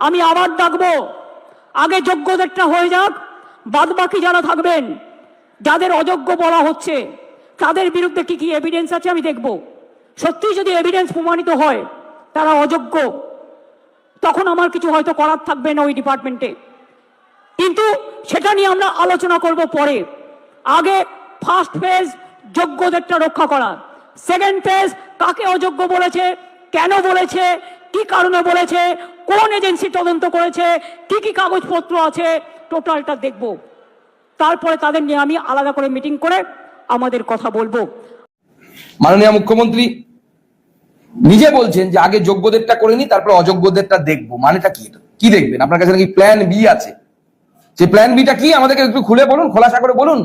আমি আবার ডাকবো। আগে যোগ্যদেরটা হয়ে যাক বাদ বাকি যারা থাকবেন, যাদের অযোগ্য বলা হচ্ছে, তাদের বিরুদ্ধে কি কি এভিডেন্স আছে আমি দেখব। সত্যি যদি এভিডেন্স প্রমাণিত হয়, তারা অযোগ্য, তখন আমার কিছু হয়তো করার থাকবে না ওই ডিপার্টমেন্টে কিন্তু সেটা নিয়ে আমরা আলোচনা করব পরে। আগে ফার্স্ট ফেজ যোগ্যদেরটা রক্ষা করা। সেকেন্ড ফেজ কাকে অযোগ্য বলেছে, কেন বলেছে কি কারণে বলেছে? কোন এজেন্সি তদন্ত করেছে? কি কি কাগজপত্র আছে? টোটালটা দেখব। তারপরে তাদের নিয়ে আমি আলাদা করে মিটিং করে আমাদের কথা বলব। মাননীয় মুখ্যমন্ত্রী নিজে বলছেন যে আগে যোগ্যদেরটা করে নি তারপর অযোগ্যদেরটা দেখব। মানেটা কি? কি দেখবেন? আপনার কাছে নাকি প্ল্যান বি আছে? যে প্ল্যান বিটা কি? আমাদেরকে একটু খুলে বলুন, খোলাসা করে বলুন।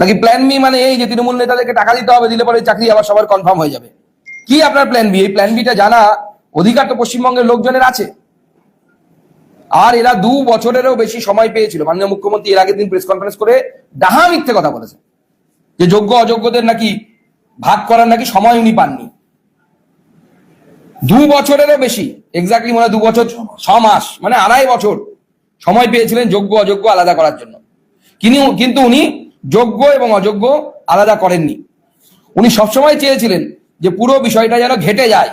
নাকি প্ল্যান বি মানে এই যে তৃণমূল নেতাদেরকে টাকা দিতে হবে, দিলে পরে চাকরি আবার সবার কনফার্ম হয়ে যাবে? কি আপনার প্ল্যান বি এই প্ল্যান বিটা জানা অধিকার তো পশ্চিমবঙ্গের লোকজনের আছে। আর এরা দু বছরেরও বেশি সময় পেয়েছিল। মাননীয় মুখ্যমন্ত্রী এর আগের দিন প্রেস কনফারেন্স করে ডাহা মিথ্যে কথা বলেছে যে যোগ্য, অযোগ্যদের নাকি ভাগ করার নাকি সময় উনি পাননি। দু বছরেরও বেশি এক্স্যাক্টলি মনে দু বছর, ছ মাস মানে আড়াই বছর সময় পেয়েছিলেন যোগ্য, অযোগ্য আলাদা করার জন্য। কিন্তু উনি যোগ্য এবং অযোগ্য আলাদা করেননি। উনি সবসময় চেয়েছিলেন যে পুরো বিষয়টা যেন ঘেটে যায়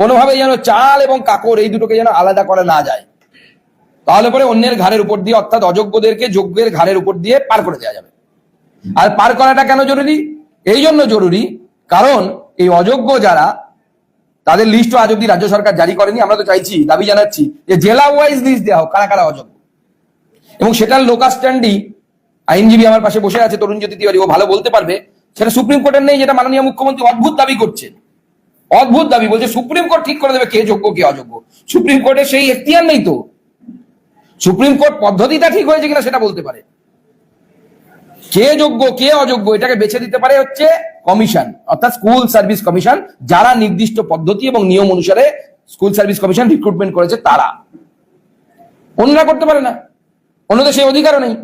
কোনোভাবে যেন চাল এবং কাকর এই দুটোকে যেন আলাদা করা না যায়। তাহলে পরে অন্যের ঘাড়ের উপর দিয়ে, অর্থাৎ অযোগ্যদেরকে যোগ্যের ঘাড়ের উপর দিয়ে পার করে দেওয়া যাবে। আর পার করাটা কেন জরুরি? এই জন্য জরুরি, কারণ এই অযোগ্য যারা, তাদের লিস্টও আজ অব্দি রাজ্য সরকার জারি করেনি। আমরা তো চাইছি, দাবি জানাচ্ছি যে জেলা ওয়াইজ লিস্ট দেওয়া হোক, কারা কারা অযোগ্য। এবং সেটার লোকাল স্ট্যান্ডই আইনজীবী আমার পাশে বসে আছে, তরুণ জ্যোতি তিওয়ারি, ও ভালো বলতে পারবে। সেটা সুপ্রিম কোর্টের নেই, যেটা মাননীয় মুখ্যমন্ত্রী অদ্ভুত দাবি করছেন অদ্ভুত দাবি বলছে, সুপ্রিম কোর্ট ঠিক করে দেবে কে যোগ্য, কে অযোগ্য। সুপ্রিম কোর্টের সেই এখতিয়ার নেই তো। সুপ্রিম কোর্ট পদ্ধতিটা ঠিক হয়েছে কিনা সেটা বলতে পারে। কে যোগ্য, কে অযোগ্য, এটাকে বেছে দিতে পারে হচ্ছে কমিশন, অর্থাৎ স্কুল সার্ভিস কমিশন, যারা নির্দিষ্ট পদ্ধতি এবং নিয়ম অনুসারে স্কুল সার্ভিস কমিশন রিক্রুটমেন্ট করেছে তারা। অন্যরা করতে পারে না। অন্যদের সেই অধিকারও নেই।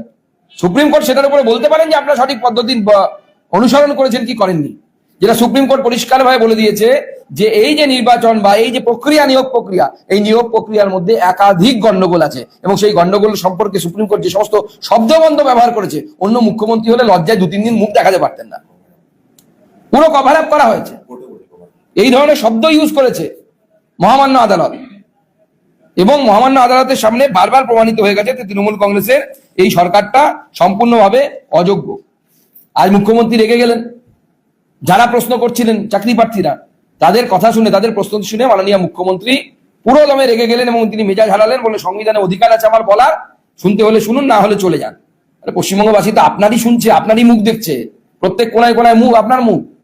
সুপ্রিম কোর্ট সেটার উপরে বলতে পারেন যে আপনারা সঠিক পদ্ধতি অনুসরণ করেছেন কি করেননি? যেটা সুপ্রিম কোর্ট পরিষ্কারভাবে বলে দিয়েছে যে এই যে নির্বাচন বা এই যে প্রক্রিয়া, নিয়োগ প্রক্রিয়া, এই নিয়োগ প্রক্রিয়ার মধ্যে একাধিক গন্ডগোল আছে এবং সেই গন্ডগোল সম্পর্কে সুপ্রিম কোর্ট যে সমস্ত শব্দবন্ধ ব্যবহার করেছে, অন্য মুখ্যমন্ত্রী হলে লজ্জায় দু তিন দিন মুখ দেখাতে পারতেন না। পুরো কভার আপ করা হয়েছে। এই ধরনের শব্দ ইউজ করেছে মহামান্য আদালত। এবং মহামান্য আদালতের সামনে বারবার প্রমাণিত হয়ে গেছে যে তৃণমূল কংগ্রেসের এই সরকারটা সম্পূর্ণভাবে অযোগ্য। আজ মুখ্যমন্ত্রী রেগে গেলেন। যারা প্রশ্ন করছিলেন চাকরি প্রার্থীরা, তাদের কথা শুনে, তাদের প্রশ্ন শুনে মাননীয় মুখ্যমন্ত্রী পুরো দমে রেগে গেলেন এবং তিনি মেজাজ হারালেন, বলে সংবিধানে অধিকার আছে আমার বলার। শুনতে হলে শুনুন, না হলে চলে যান। পশ্চিমবঙ্গবাসী তো আপনারই শুনছে, আপনারই মুখ দেখছে। প্রত্যেক কোনায় কোনায় মুখ, আপনার মুখ।